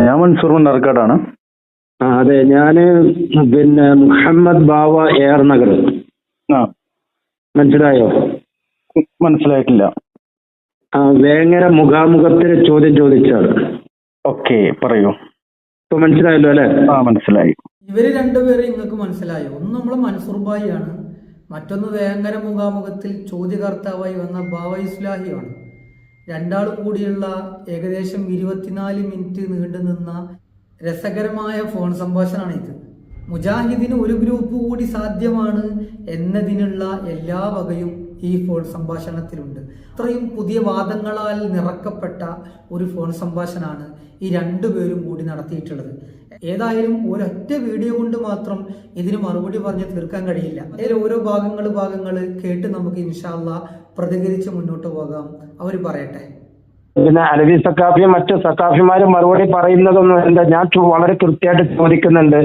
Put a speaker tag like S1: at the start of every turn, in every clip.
S1: ഞാൻ മൻസൂർ മണ്ണാർക്കാടാണ്
S2: ആ അതെ ഞാൻ പിന്നെ മുഹമ്മദ് ബാവ എയർ നഗർ.
S1: ആ.
S2: മനസ്സിലായോ?
S1: മനസ്സിലായിട്ടില്ല.
S2: ആ വേങ്ങര മുഖാമുഖത്തിന് ചോദ്യം ചോദിച്ചാണ്.
S1: ഓക്കെ പറയൂ.
S2: ഇപ്പൊ മനസ്സിലായല്ലോ അല്ലെ?
S1: ആ മനസ്സിലായി.
S3: ഇവർ രണ്ടുപേരും നിങ്ങൾക്ക് മനസ്സിലായോ? ഒന്ന് നമ്മൾ മൻസൂർ ആണ് മറ്റൊന്ന് വേങ്ങര മുഖാമുഖത്തിൽ ചോദ്യകർത്താവായി വന്ന ബാവ ഇസ്ലാഹിയാണ്. രണ്ടാളും കൂടിയുള്ള ഏകദേശം ഇരുപത്തിനാല് മിനിറ്റ് നീണ്ടു നിന്ന രസകരമായ ഫോൺ സംഭാഷണമാണ് ഇത്. മുജാഹിദിന് ഒരു ഗ്രൂപ്പ് കൂടി സാധ്യമാണ് എന്നതിനുള്ള എല്ലാ വകയും ഈ ഫോൺ സംഭാഷണത്തിലുണ്ട്. അത്രയും പുതിയ വാദങ്ങളാൽ നിറക്കപ്പെട്ട ഒരു ഫോൺ സംഭാഷണമാണ് ഈ രണ്ടുപേരും കൂടി നടത്തിയിട്ടുള്ളത്. ഏതായാലും ഒരൊറ്റ വീഡിയോ കൊണ്ട് മാത്രം ഇതിന് മറുപടി പറഞ്ഞ് തീർക്കാൻ കഴിയില്ല. അതിൽ ഓരോ ഭാഗങ്ങൾ ഭാഗങ്ങൾ കേട്ട് നമുക്ക് ഇൻഷാല്ല പ്രതികരിച്ച് മുന്നോട്ട് പോകാം. അവർ പറയട്ടെ.
S2: പിന്നെ അലവി സക്കാഫിയും മറ്റു സക്കാഫിമാരും മറുപടി പറയുന്നതൊന്നും എന്താ ഞാൻ വളരെ കൃത്യമായിട്ട് ചോദിക്കുന്നുണ്ട്.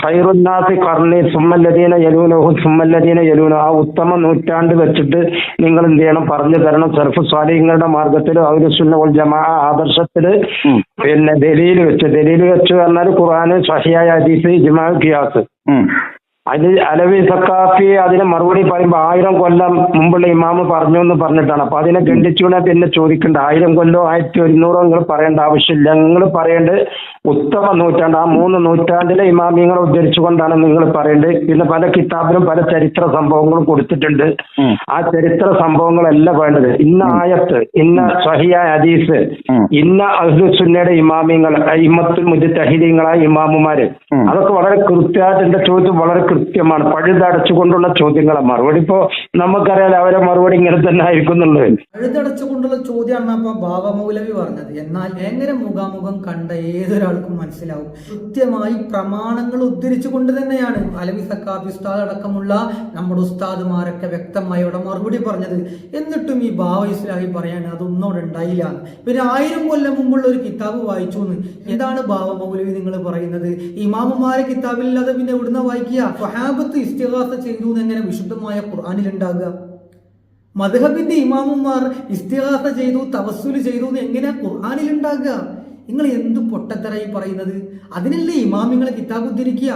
S2: ഹൈറുന്നാസി കർണി സുമ്മല്ലദീന യലൂനഹു സുമ്മല്ലദീന യലൂന ആ ഉത്തമ നൂറ്റാണ്ട് വെച്ചിട്ട് നിങ്ങൾ എന്ത് ചെയ്യണം? പറഞ്ഞു തരണം. സർഫ് സ്വാലിങ്ങളുടെ മാർഗത്തിൽ അവർ സുന്നോൾ ജമാ
S1: ആദർശത്തിൽ
S2: പിന്നെ ദലീൽ വെച്ച്. ദലീൽ വെച്ച് പറഞ്ഞാൽ ഖുറാന് സഹിയായ ഹദീസ് ഇജ്മാ ഖിയാസ്.
S1: ഉം.
S2: അതിൽ അലവി സക്കാഫി അതിന് മറുപടി പറയുമ്പോൾ ആയിരം കൊല്ലം മുമ്പുള്ള ഇമാമ് പറഞ്ഞു എന്ന് പറഞ്ഞിട്ടാണ് അപ്പൊ അതിനെ ഖണ്ഡിച്ചുകൂടെ പിന്നെ ചോദിക്കണ്ട ആയിരം കൊല്ലോ ആയിരത്തി ഒരുന്നൂറോ നിങ്ങൾ പറയേണ്ട ആവശ്യമില്ല നിങ്ങൾ പറയേണ്ടത് ഉത്തമ നൂറ്റാണ്ട് ആ മൂന്ന് നൂറ്റാണ്ടിലെ ഇമാമിയങ്ങളെ ഉദ്ധരിച്ചുകൊണ്ടാണ് നിങ്ങൾ പറയേണ്ടത് പിന്നെ പല കിതാബിലും പല ചരിത്ര സംഭവങ്ങളും കൊടുത്തിട്ടുണ്ട്. ആ ചരിത്ര സംഭവങ്ങളല്ല വേണ്ടത്. ഇന്ന ആയത്ത് ഇന്ന സഹിയായ ഹദീസ്. ഇന്ന അഹ്ലുസുന്നയുടെ ഇമാമിയങ്ങൾ ഇമ്മത്തുൽ മുജത്തഹിദീങ്ങളായ ഇമാമുമാര്. അതൊക്കെ വളരെ കൃത്യമായിട്ട് എന്റെ ചോദ്യം വളരെ കൃത്യമാണ്. പഴുതടച്ചുകൊണ്ടുള്ള ചോദ്യങ്ങളെ മറുപടി. ഇപ്പോ നമുക്കറിയാലോ അവരെ മറുപടി ഇങ്ങനെ തന്നെ ആയിരിക്കുന്നുള്ളത്
S3: പഴുതടച്ചുകൊണ്ടുള്ള ചോദ്യമാണ് അപ്പൊ ബാബ മൗലവി പറഞ്ഞത്. എന്നാൽ എങ്ങനെ മുഖാമുഖം കണ്ട ഏതൊരാൾക്കും മനസ്സിലാവും. കൃത്യമായി പ്രമാണങ്ങൾ ഉദ്ധരിച്ചുകൊണ്ട് തന്നെയാണ് അലവി സക്കാബി ഉസ്താദ് അടക്കമുള്ള നമ്മുടെ ഉസ്താദുമാരൊക്കെ വ്യക്തമായി അവിടെ മറുപടി പറഞ്ഞത്. എന്നിട്ടും ഈ ബാവ ഇസ്ലാഹി പറയാൻ അവിടെ ഉണ്ടായില്ല. പിന്നെ ആയിരം കൊല്ലം മുമ്പുള്ള ഒരു കിതാബ് വായിച്ചു എന്ന് എന്താണ് ബാവ മൗലവി നിങ്ങൾ പറയുന്നത്? ഇമാമുമാരെ കിതാബില്ലാതെ പിന്നെ എവിടുന്ന വായിക്കുക? സ്വഹാബത്ത് ഇസ്തിഹാസ ചെയ്തു എങ്ങനെ വിശുദ്ധമായ ഖുർആാനിൽ ഉണ്ടാകുക? മധുഹബിന്റെ ഇമാമുമാർ ഇസ്തിഹാസ ചെയ്തു തവസ്സുൽ ചെയ്തു എന്ന് എങ്ങനെയാ ഖുർആാനിൽ ഉണ്ടാകുക? നിങ്ങൾ എന്ത് പൊട്ടത്തരായി പറയുന്നത്? അതിനല്ലേ ഇമാമിങ്ങളെ കിതാബ് ഉദ്ധരിക്കുക?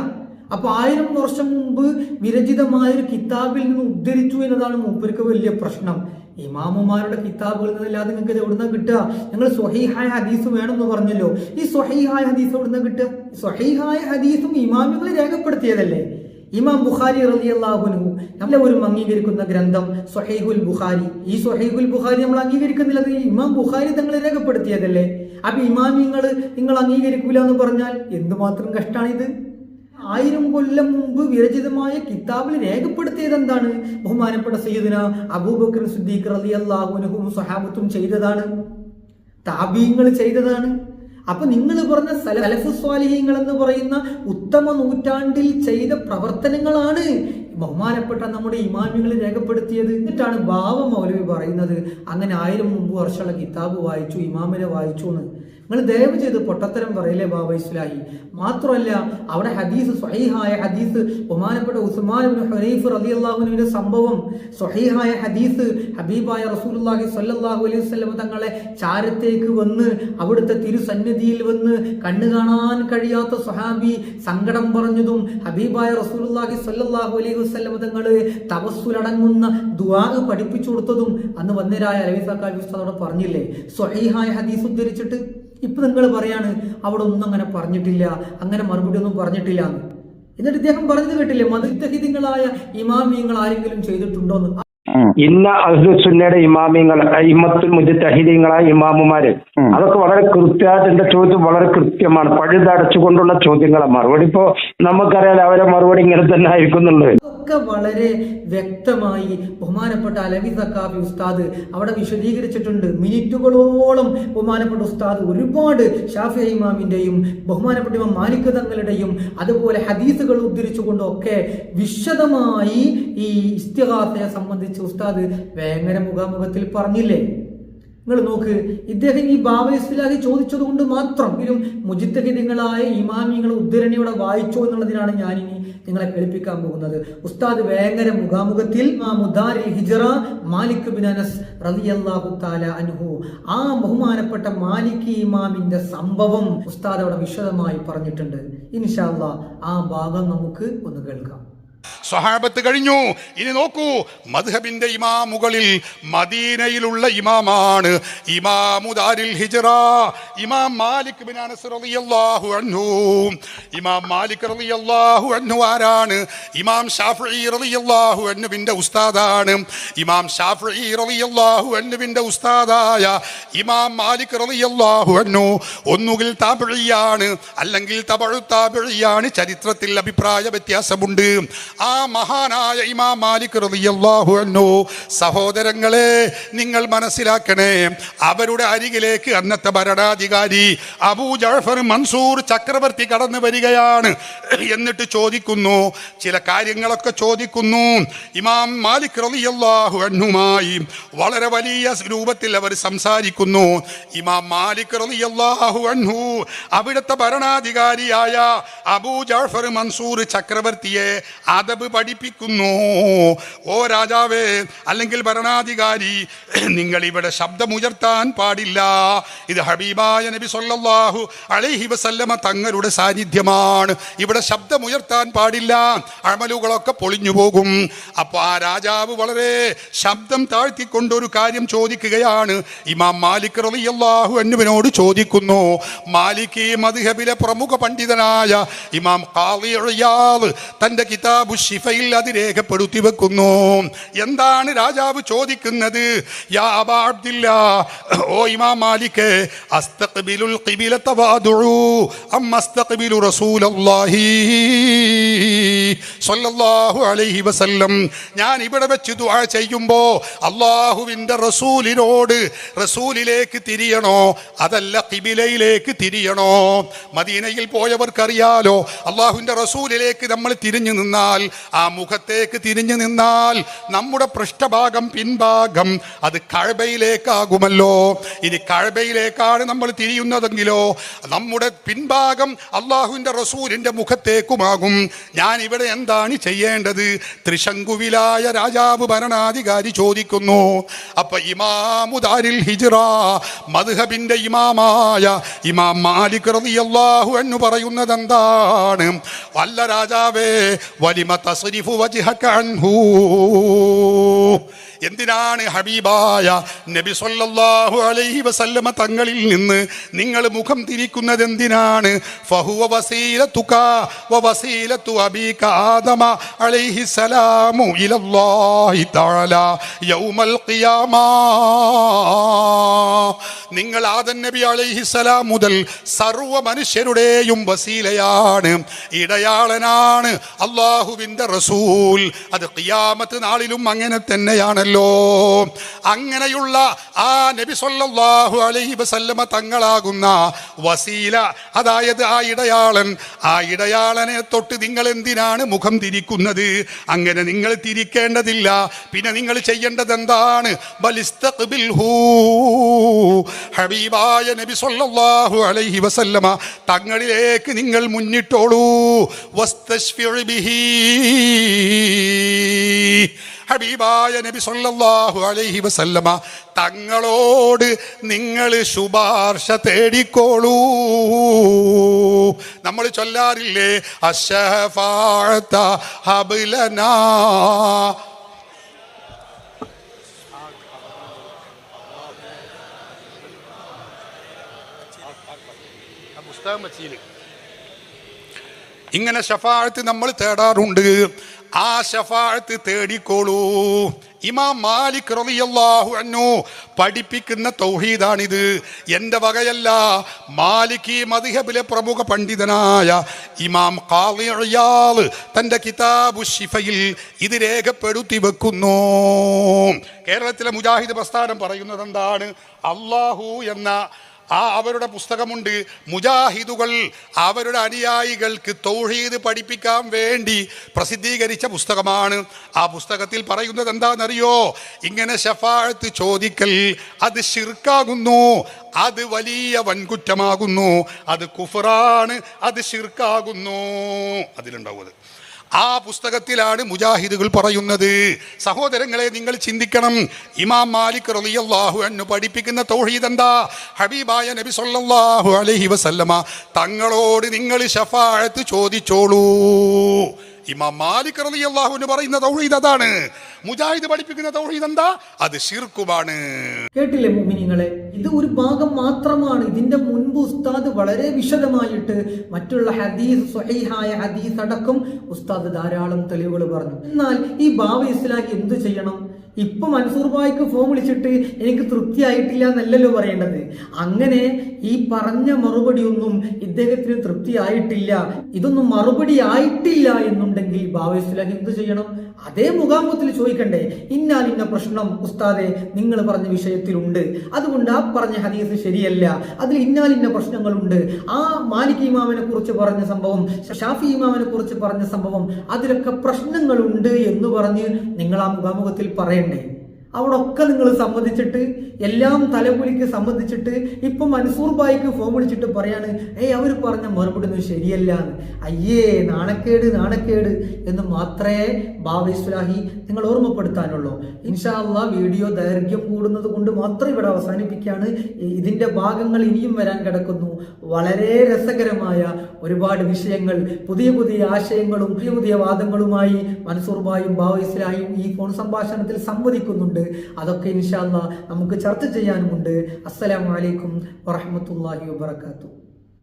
S3: അപ്പൊ ആയിരം വർഷം മുമ്പ് വിരചിതമായ ഒരു കിതാബിൽ നിന്ന് ഉദ്ധരിച്ചു എന്നതാണ് മൂപ്പർക്ക് വലിയ പ്രശ്നം. ഇമാമുമാരുടെ കിതാബുകളിൽ നിന്നല്ലാതെ നിങ്ങൾക്ക് ഇത് എവിടുന്ന കിട്ടുക? നിങ്ങൾ സ്വഹീഹായ ഹദീസ് വേണമെന്ന് പറഞ്ഞല്ലോ. ഈ സ്വഹീഹായ ഹദീസ് എവിടുന്ന കിട്ടുക? സ്വഹീഹായ ഹദീസും ഇമാമികൾ രേഖപ്പെടുത്തിയതല്ലേ? ഇമാം ബുഖാരി റളിയല്ലാഹുനു നമ്മളെ ഒരു അംഗീകരിക്കുന്ന ഗ്രന്ഥം സ്വഹീഹുൽ ബുഖാരി. ഈ സ്വഹീഹുൽ ബുഖാരി നമ്മൾ അംഗീകരിക്കുന്നില്ല. ഇമാം ബുഖാരി തങ്ങൾ രേഖപ്പെടുത്തിയതല്ലേ? അപ്പൊ ഇമാം നിങ്ങൾ നിങ്ങൾ അംഗീകരിക്കൂല എന്ന് പറഞ്ഞാൽ എന്തുമാത്രം കഷ്ടാണിത്? ആയിരം കൊല്ലം മുമ്പ് വിരചിതമായ കിതാബിൽ രേഖപ്പെടുത്തിയത് എന്താണ്? ബഹുമാനപ്പെട്ട സയ്യിദിന അബൂബക്കർ സിദ്ദീഖ് റളിയല്ലാഹുനഹും സഹാബത്തും ചെയ്തതാണ്. താബീങ്ങൾ ചെയ്തതാണ്. അപ്പൊ നിങ്ങൾ പറഞ്ഞ സലഫു സ്വാലിഹ്യങ്ങൾ എന്ന് പറയുന്ന ഉത്തമ നൂറ്റാണ്ടിൽ ചെയ്ത പ്രവർത്തനങ്ങളാണ് ബഹുമാനപ്പെട്ട നമ്മുടെ ഇമാമികൾ രേഖപ്പെടുത്തിയത്. എന്നിട്ടാണ് ബാവ മൗലവി പറയുന്നത്. അങ്ങനെ ആയിരം മുമ്പ് വർഷമുള്ള കിതാബ് വായിച്ചു ഇമാമിനെ വായിച്ചു എന്ന്. നിങ്ങൾ ദയവ് ചെയ്ത് പൊട്ടത്തരം പറയില്ലേ ബാബ ഇസ്ലാഹി മാത്രമല്ല അവിടെ ഹദീസ് സ്വഹീഹായ ഹദീസ് ബഹുമാനപ്പെട്ട ഉസ്മാൻ ഇബ്നു റലി അള്ളാഹുനുവിന്റെ സംഭവം സ്വഹീഹായ ഹദീസ് ഹബീബായ റസൂലുള്ളാഹി സല്ലാഹു അലൈഹി വസല്ലം തങ്ങളെ ചാരത്തേക്ക് വന്ന് അവിടുത്തെ തിരുസന്നിധിയിൽ വന്ന് കണ്ണു കാണാൻ കഴിയാത്ത സ്വഹാബി സങ്കടം പറഞ്ഞതും ഹബീബായ റസൂലുള്ളാഹി സല്ലാഹു അലൈഹി വസല്ലം തങ്ങൾ തപസ്സുലടങ്ങുന്ന ദുആ പഠിപ്പിച്ചു കൊടുത്തതും അന്ന് വന്നരായ അലവി സർക്കാർ പറഞ്ഞില്ലേ? സ്വഹീഹായ ഹദീസ് ഉദ്ധരിച്ചിട്ട് ഇപ്പൊ നിങ്ങൾ പറയാണ് അവിടെ ഒന്നും അങ്ങനെ പറഞ്ഞിട്ടില്ല അങ്ങനെ മറുപടി ഒന്നും പറഞ്ഞിട്ടില്ല എന്ന്. എന്നിട്ട് ഇദ്ദേഹം പറഞ്ഞത് കേട്ടില്ലേ മതിത്തഹിതങ്ങളായ ഇമാമിയങ്ങൾ ആരെങ്കിലും ചെയ്തിട്ടുണ്ടോ എന്ന്.
S2: ഇന്ന അഹ്ലുസുന്നയുടെ ഇമാമിങ്ങൾ ഇമ്മത്തുൽ മുജത്തഹിദീങ്ങളായ ഇമാമുമാര്. അതൊക്കെ വളരെ കൃത്യമായിട്ട് എന്റെ ചോദ്യം? വളരെ കൃത്യമാണ്. പഴുതടച്ചുകൊണ്ടുള്ള ചോദ്യങ്ങളാണ് മറുപടി ഇപ്പോ നമുക്കറിയാലോ അവരെ മറുപടി ഇങ്ങനെ തന്നെ ആയിരിക്കുന്നുള്ളത്
S3: ഒക്കെ വളരെ വ്യക്തമായി ബഹുമാനപ്പെട്ട അലവി സക്കാബി ഉസ്താദ് അവിടെ വിശദീകരിച്ചിട്ടുണ്ട്. മിനിറ്റുകളോളം ബഹുമാനപ്പെട്ട ഉസ്താദ് ഒരുപാട് ഷാഫി ഇമാമിന്റെയും ബഹുമാനപ്പെട്ട ഇമാം മാലിക് തങ്ങളുടെയും അതുപോലെ ഹദീസുകൾ ഉദ്ധരിച്ചുകൊണ്ടൊക്കെ വിശദമായി ഈ ഇസ്തിഹാസയെ സംബന്ധിച്ച് ഉസ്താദ് വേങ്ങര മുഖാമുഖത്തിൽ പറഞ്ഞില്ലേ? നിങ്ങൾ നോക്ക് ഇദ്ദേഹം ഈ ബാബ ഇസ്ലാഹി ചോദിച്ചത് കൊണ്ട് മാത്രം ഇതിലും മുജിത്തഹിതങ്ങളായ ഇമാമിങ്ങൾ ഉദ്ധരണിയോടെ വായിച്ചോ എന്നുള്ളതിനാണ് ഞാനിനി നിങ്ങളെ കേൾപ്പിക്കാൻ പോകുന്നത്. ഉസ്താദ് വേങ്ങര മുഖാമുഖത്തിൽ ഹിജറ മാലിക് ബിൻ അനസ് റളിയല്ലാഹു അൻഹു ആ ബഹുമാനപ്പെട്ട മാലിക് ഇമാമിന്റെ സംഭവം ഉസ്താദ് അവിടെ വിശദമായി പറഞ്ഞിട്ടുണ്ട്. ഇൻഷാല്ല ആ ഭാഗം നമുക്ക് ഒന്ന് കേൾക്കാം.
S4: സ്വഹാബത്ത് കഴിഞ്ഞു. ഇനി നോക്കൂ മദ്ഹബിന്റെ ഇമാമുകളിൽ മദീനയിലുള്ള ഇമാമാണ്. ഇമാമുദാരിൽ ഹിജറ ഇമാം മാലിക് അനസ് റളിയല്ലാഹു അൻഹു. ഇമാം മാലിക് റളിയല്ലാഹു അൻഹു ആരാണ്? ഇമാം ഷാഫി റളിയല്ലാഹു അൻഹുവിന്റെ ഉസ്താദാണ്. ഇമാം ഷാഫി റളിയല്ലാഹു അൻഹുവിന്റെ ഉസ്താദായ ഇമാം മാലിക് റളിയല്ലാഹു അൻഹു ഒന്നുകിൽ താബിഴിയാണ് അല്ലെങ്കിൽ തബഴു താബിഴിയാണ് ചരിത്രത്തിൽ അഭിപ്രായ വ്യത്യാസമുണ്ട്. ആ മഹാനായ ഇമാം മാലിക് റളിയല്ലാഹു അൻഹു സഹോദരങ്ങളെ നിങ്ങൾ മനസ്സിലാക്കണേ അവരുടെ അരികിലേക്ക് അന്നത്തെ ഭരണാധികാരി അബൂ ജഫർ മൻസൂർ ചക്രവർത്തി കടന്നു വരികയാണ് എന്നിട്ട് ചോദിക്കുന്നു ചില കാര്യങ്ങളൊക്കെ ചോദിക്കുന്നു. ഇമാം മാലിക് റളിയല്ലാഹു അൻഹുമായി വളരെ വലിയ രൂപത്തിൽ അവർ സംസാരിക്കുന്നു. ഇമാം മാലിക് റളിയല്ലാഹു അൻഹു അവിടുത്തെ ഭരണാധികാരിയായ അബൂ ജാഫർ മൻസൂർ ചക്രവർത്തിയെ അതബ് പഠിപ്പിക്കുന്നു. ഓ രാജാവേ അല്ലെങ്കിൽ ഭരണാധികാരി നിങ്ങൾ ഇവിടെ ശബ്ദമുയർത്താൻ പാടില്ല. ഇത് ഹബീബായ നബി സല്ലല്ലാഹു അലൈഹി വസല്ലമ തങ്ങളുടെ സാന്നിധ്യമാണ്. ഇവിടെ ശബ്ദമുയർത്താൻ പാടില്ല. അമലുകളൊക്കെ പൊളിഞ്ഞു പോകും. അപ്പോൾ ആ രാജാവ് വളരെ ശബ്ദം താഴ്ത്തിക്കൊണ്ട് ഒരു കാര്യം ചോദിക്കുകയാണ്. ഇമാം മാലിക് റളിയല്ലാഹു എന്നിവനോട് ചോദിക്കുന്നു. മാലിക് മദ്ഹബിലെ പ്രമുഖ പണ്ഡിതനായ ഇമാം ഖാദി തന്റെ കിതാബു ഷിഫയിൽ അത് രേഖപ്പെടുത്തി വെക്കുന്നു. എന്താണ് രാജാവ് ചോദിക്കുന്നത്? യാ ഓ ഇമാം മാലിക് അലൈഹി വസല്ലം. ഞാൻ ഇവിടെ വെച്ച് ദുആ ചെയ്യുമ്പോൾ റസൂലിനോട് റസൂലിലേക്ക് തിരിയണോ? അതല്ല കിബിലയിലേക്ക് തിരിയണോ? മദീനയിൽ പോയവർക്കറിയാലോ അള്ളാഹുവിന്റെ റസൂലിലേക്ക് നമ്മൾ തിരിഞ്ഞു നിന്നാൽ ആ മുഖത്തേക്ക് തിരിഞ്ഞു നിന്നാൽ നമ്മുടെ പൃഷ്ഠഭാഗം പിൻഭാഗം അത് കഴബയിലേക്കാകുമല്ലോ. ഇനി കഴബയിലേക്കാണ് നമ്മൾ തിരിയുന്നതെങ്കിലോ നമ്മുടെ പിൻഭാഗം അള്ളാഹുവിന്റെ റസൂലിന്റെ മുഖത്തേക്കുമാകും. ഞാൻ ഇവിടെ എന്താണ് ചെയ്യേണ്ടത്? ത്രിശങ്കുവിലായ രാജാവ് ഭരണാധികാരി ചോദിക്കുന്നു. അപ്പൊ ഇമാമുദാരിൽ ഹിജറ മദ്ഹബിന്റെ ഇമാമായ ഇമാം മാലിക് റളിയല്ലാഹു എന്ന് പറയുന്നത് എന്താണ് വല്ല രാജാവേ വലിമ തസ്രിഫു വജ്ഹക അൻഹു എന്തിനാണ് ഹബീബായ നബി സല്ലല്ലാഹു അലൈഹി വസല്ലമ തങ്ങളിൽ നിന്ന് നിങ്ങൾ മുഖം തിരിക്കുന്നത് എന്തിനാണ്? ഫഹുവ അലൈഹി സലാമു തആല യൗമൽ ഖിയാമ. നിങ്ങൾ ആദൻ നബി അലൈഹി സലാം മുതൽ സർവ മനുഷ്യരുടെയും വസീലയാണ് ഇടയാളനാണ് അള്ളാഹുവിന്റെ റസൂൽ. അത് കിയാമത്ത് നാളിലും അങ്ങനെ തന്നെയാണല്ലോ. അങ്ങനെയുള്ള ആ നബി സല്ലാഹു അലൈഹി വസല്ലമ തങ്ങളാകുന്ന വസീല അതായത് ആ ഇടയാളൻ ആ ഇടയാളനെ തൊട്ട് നിങ്ങൾ എന്തിനാണ് മുഖം തിരിക്കുന്നത്? അങ്ങനെ നിങ്ങൾ തിരിക്കേണ്ടതില്ല. പിന്നെ നിങ്ങൾ ചെയ്യേണ്ടത് എന്താണ്. ഹബീബായ നബി സല്ലല്ലാഹു അലൈഹി വസല്ലമ തങ്ങളിലേക്ക് നിങ്ങൾ മുന്നിട്ടോളൂ. ബിഹി. ഹബീബായ നബി സല്ലല്ലാഹു അലൈഹി വസല്ലമ തങ്ങളോട് നിങ്ങൾ ശുപാർശ തേടിക്കോളൂ. നമ്മൾ ചൊല്ലാറില്ലേ അശഫാഴത്ത ഹബ്ലനാ. ഇങ്ങനെ ഷഫാഴത്ത് നമ്മൾ തേടാറുണ്ട്. ആ ഷഫാഴത്ത് തേടിക്കോളൂ. ഇമാം മാലിക് റളിയല്ലാഹു അൻഹു പഠിപ്പിക്കുന്ന തൗഹീദാണിത്. എന്റെ വകയല്ല മാലിക് മദ്ഹബിലെ പ്രമുഖ പണ്ഡിതനായ ഇമാം ഇയാദ് തന്റെ കിതാബു ഷിഫയിൽ ഇത് രേഖപ്പെടുത്തി വെക്കുന്നു. കേരളത്തിലെ മുജാഹിദ് പ്രസ്ഥാനം പറയുന്നത് എന്താണ് അള്ളാഹു എന്ന ആ അവരുടെ പുസ്തകമുണ്ട്. മുജാഹിദുകൾ അവരുടെ അനുയായികൾക്ക് തൗഹീദ് പഠിപ്പിക്കാൻ വേണ്ടി പ്രസിദ്ധീകരിച്ച പുസ്തകമാണ്. ആ പുസ്തകത്തിൽ പറയുന്നത് എന്താണെന്നറിയോ? ഇങ്ങനെ ഷഫാഴത്ത് ചോദിക്കൽ അത് ഷിർക്കാകുന്നു അത് വലിയ വൻകുറ്റമാകുന്നു. അത് കുഫറാണ് അത് ഷിർക്കാകുന്നു അതിലുണ്ടാവും അത്. ആ പുസ്തകത്തിലാണ് മുജാഹിദുകൾ പറയുന്നത്. സഹോദരങ്ങളെ നിങ്ങൾ ചിന്തിക്കണം. ഇമാം മാലിക് റളിയല്ലാഹു അൻഹു പഠിപ്പിക്കുന്ന തൗഹീദ് എന്താ? ഹബീബായ നബി സല്ലല്ലാഹു അലൈഹി വസല്ലമ തങ്ങളോട് നിങ്ങൾ ഷഫാഅത്ത് ചോദിച്ചോളൂ. ഇമാം മാലിക് റളിയല്ലാഹു അൻഹു പറയുന്ന തൗഹീദ് അതാണ്. മുജാഹിദ് പഠിപ്പിക്കുന്ന തൗഹീദ് എന്താ? അത് ഷിർക്കുമാണ്
S3: കേട്ടില്ലേ മുമിനിങ്ങളെ ഇത് ഒരു ഭാഗം മാത്രമാണ്. ഇതിന്റെ മുൻപ് ഉസ്താദ് വളരെ വിശദമായിട്ട് മറ്റുള്ള ഹദീസ് സ്വഹീഹായ ഹദീസ് അടക്കം ഉസ്താദ് ധാരാളം തെളിവുകൾ പറഞ്ഞു. എന്നാൽ ഈ ബാബ ഇസ്ലാഹി എന്തു ചെയ്യണം? ഇപ്പൊ മൻസൂർ ബായിക്ക് ഫോം വിളിച്ചിട്ട് എനിക്ക് തൃപ്തിയായിട്ടില്ല എന്നല്ലല്ലോ പറയേണ്ടത്. അങ്ങനെ ഈ പറഞ്ഞ മറുപടി ഒന്നും ഇദ്ദേഹത്തിന് തൃപ്തിയായിട്ടില്ല. ഇതൊന്നും മറുപടി ആയിട്ടില്ല എന്നുണ്ടെങ്കിൽ ബാബ എന്ത് ചെയ്യണം? അതേ മുഖാമുഖത്തിൽ ചോദിക്കണ്ടേ? ഇന്നാൽ ഇന്ന പ്രശ്നം ഉസ്താദെ നിങ്ങൾ പറഞ്ഞ വിഷയത്തിലുണ്ട്. അതുകൊണ്ട് ആ പറഞ്ഞ ഹദീസ് ശരിയല്ല. അതിൽ ഇന്നാൽ ഇന്ന പ്രശ്നങ്ങളുണ്ട്. ആ മാലിക് ഇമാമിനെ കുറിച്ച് പറഞ്ഞ സംഭവം ഷാഫി ഇമാമിനെ കുറിച്ച് പറഞ്ഞ സംഭവം അതിലൊക്കെ പ്രശ്നങ്ങളുണ്ട് എന്ന് പറഞ്ഞ് നിങ്ങൾ ആ മുഖാമുഖത്തിൽ പറയണ്ടേ? അവിടെ ഒക്കെ നിങ്ങൾ സംബന്ധിച്ചിട്ട് എല്ലാം തലകുലിക്ക് സംബന്ധിച്ചിട്ട് ഇപ്പൊ മൻസൂർ ബായിക്ക് ഫോൺ വിളിച്ചിട്ട് പറയാണ് ഏയ് അവർ പറഞ്ഞ മറുപടി ഒന്നും ശരിയല്ല അയ്യേ നാണക്കേട് നാണക്കേട്. എന്ന് മാത്രമേ ബാബ ഇസ്ലാഹി നിങ്ങൾ ഓർമ്മപ്പെടുത്താനുള്ളൂ. ഇൻഷാ അള്ളാ വീഡിയോ ദൈർഘ്യം കൂടുന്നത് കൊണ്ട് മാത്രം ഇവിടെ അവസാനിപ്പിക്കുകയാണ്. ഇതിന്റെ ഭാഗങ്ങൾ ഇനിയും വരാൻ കിടക്കുന്നു. വളരെ രസകരമായ ഒരുപാട് വിഷയങ്ങൾ പുതിയ പുതിയ ആശയങ്ങളും പുതിയ പുതിയ വാദങ്ങളുമായി മൻസൂർ ബായും ബാബ ഇസ്ലാഹിയും ഈ ഫോൺ സംഭാഷണത്തിൽ സംവദിക്കുന്നുണ്ട്. അതൊക്കെ ഇൻഷാല്ല നമുക്ക് ചർച്ച ചെയ്യാനുമുണ്ട്. അസ്സലാമലൈക്കും വറഹമത്തല്ലാഹി വാബർക്കാത്തു